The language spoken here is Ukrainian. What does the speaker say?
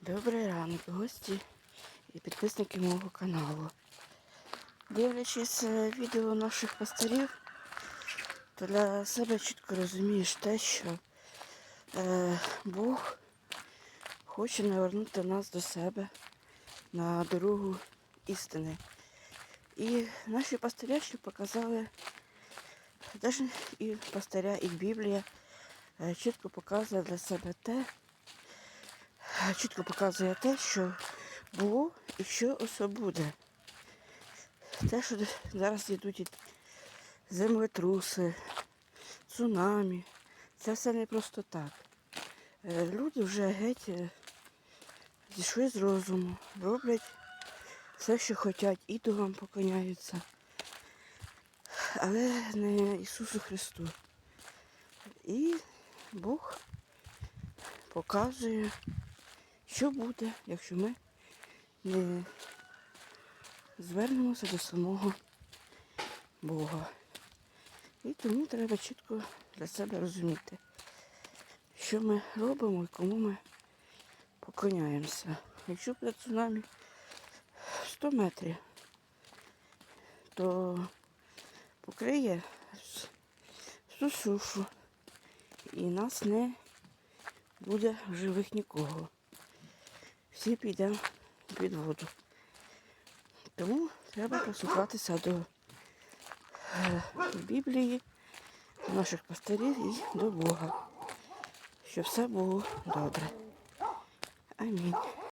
Добрий ранок, гості і підписники мого каналу. Дивлячись е, відео наших пастирів, то для себе чітко розумієш те, що е, Бог хоче навернути нас до себе на дорогу істини. І наші пастиря ще показали, навіть і пастиря, і Біблія е, чітко показує для себе те, чітко показує те, що було і що ось буде. Те, що зараз йдуть землетруси, цунамі, це все не просто так. Е, Люди вже геть е, зійшли з розуму, роблять все, що хочуть, ідолам поклоняються. Але не Ісусу Христу. І Бог показує, що буде, якщо ми не звернемося до самого Бога. І тому треба чітко для себе розуміти, що ми робимо і кому ми поклоняємося. Якщо буде цунамі 100 метрів, то покриє вс- всю сушу і нас не буде в живих нікого. Всі підемо під воду. Тому треба прислухатися до е, Біблії, до наших пастирів і до Бога, щоб все було добре. Амінь.